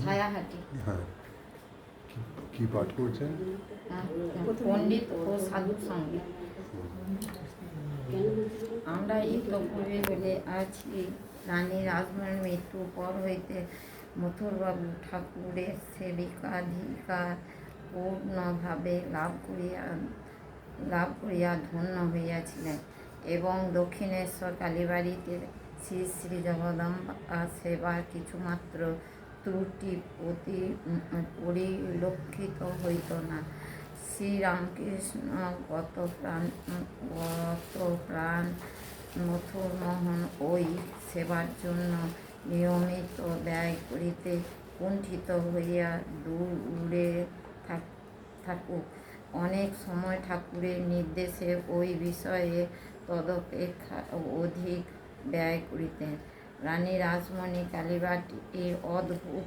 ছায়াহাটি হ্যাঁ। কি- পাঠ করছেন? হ্যাঁ, পণ্ডিত ও সাধুর সঙ্গে। আমরা ইতপূর্বে বলে আছি রানী মৃত্যুর পর হইতে মথুরবাবু ঠাকুরের সেবিকাধিকার পূর্ণভাবে লাভ করিয়া লাভ করিয়া ধন্য হইয়াছিলেন এবং দক্ষিণেশ্বর কালীবাড়িতে শ্রী শ্রী জগদম্বা সেবার কিছুমাত্র ত্রুটি প্রতি পরিলক্ষিত হইত না। শ্রীরামকৃষ্ণ গত প্রাণ গত প্রাণ মথুরমোহন ওই সেবার জন্য নিয়মিত ব্যয় করিতে কুণ্ঠিত হইয়া দূরে থাক- থাকুক। অনেক সময় ঠাকুরের নির্দেশে ওই বিষয়ে তদপেক্ষা অধিক ব্যয় করিতেন। রানী রাসমণি কালীবাটির অদ্ভুত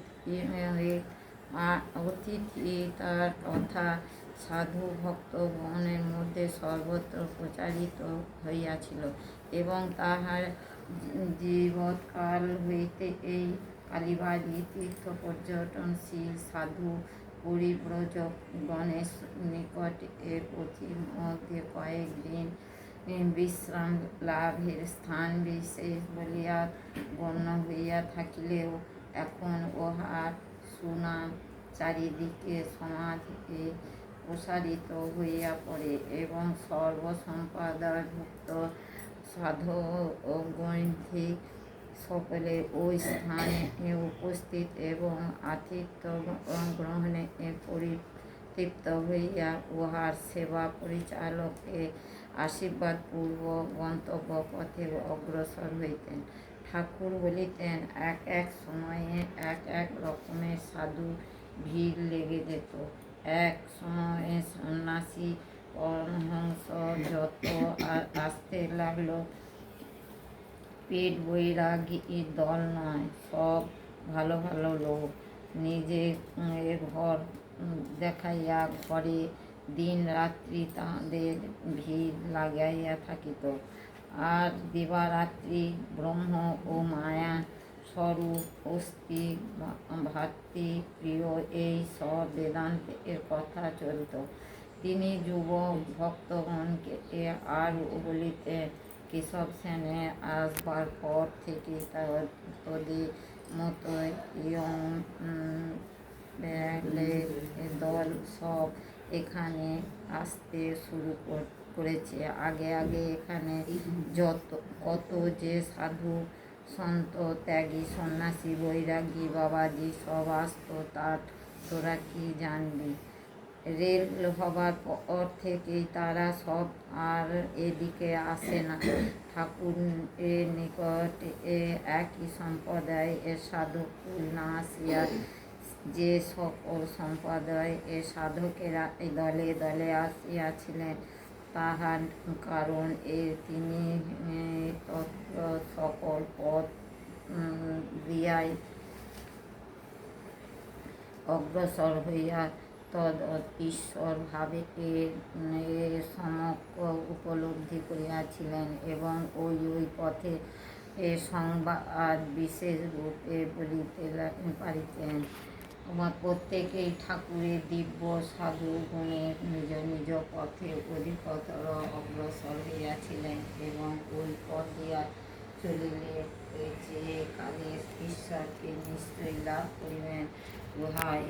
অতিথি তার কথা সাধু ভক্ত ভক্তগণের মধ্যে সর্বত্র প্রচারিত হইয়াছিল এবং তাহার জীবৎকাল হইতে এই কালীবাড়ি তীর্থ পর্যটনশীল সাধু পরিব্রজক গণেশ নিকট এর মধ্যে কয়েক দিন বিশ্রাম লাভের স্থান বিশেষ বলিয়া গণ্য হইয়া থাকিলেও এখন উহার সুনাম চারিদিকে সমাধিকে প্রসারিত হইয়া পড়ে এবং সর্বসম্পাদভুক্ত সাধকগণে সকলে ওই স্থানে উপস্থিত এবং আতিথ্য গ্রহণে পরিতৃপ্ত হইয়া উহার সেবা পরিচালককে আশীর্বাদপূর্বক গন্তব্য পথে অগ্রসর হইতেন। ঠাকুর বলিতেন, এক এক সময়ে এক এক রকমের সাধু ভিড় লেগে যেত। এক সময়ে সন্ন্যাসী পরমহংস যত আসতে লাগল, পেট বৈরাগী দল নয়, সব ভালো ভালো লোক। নিজে ঘর দেখাইয়া ঘরে দিন রাত্রি তাহাদের ভিড় লাগাইয়া থাকিত। আর দিবারাত্রি ব্রহ্ম ও মায়া স্বরূপ অস্থি ভাতৃ প্রিয় এই সব বেদান্তের কথা চলত। তিনি যুবক ভক্তগণকে আর বলিতেন কেশব সেনে আসবার পর থেকে তোদের ইয়ং উম, দল সব এখানে আসতে শুরু করেছে। আগে আগে এখানে যত কত যে সাধু সন্ত ত্যাগী সন্ন্যাসী বৈরাগী বাবাজি সব আসতো তার তোরা কি জানবি? রেল হবার পর থেকেই তারা সব আর এদিকে আসে না। ঠাকুর এর নিকট এ একই সম্প্রদায় এর সাধকুল না আসিয়া যে সকল সম্প্রদায় এর সাধকেরা দলে দলে আসিয়াছিলেন তাহার কারণ এ তিনি এ, সকল পথ দিয়াই অগ্রসর হইয়া তদ ঈশ্বর ভাবে এর এর সমক উপলব্ধি করিয়াছিলেন এবং ওই ওই পথে এ সংবাদ বিশেষ রূপে বলিতে পারিতেন। আমার প্রত্যেকেই ঠাকুরের দিব্য সাধু গুণের নিজ নিজ পথে অধিকতর অগ্রসর হইয়াছিলেন এবং ওই পথ দিয়া চলিলে যে কালে ঈশ্বরকে নিশ্চয়ই লাভ করিবেন উহাই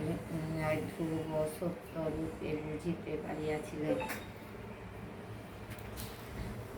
ধ্রুব সত্য রূপে বুঝিতে পারিয়াছিলেন।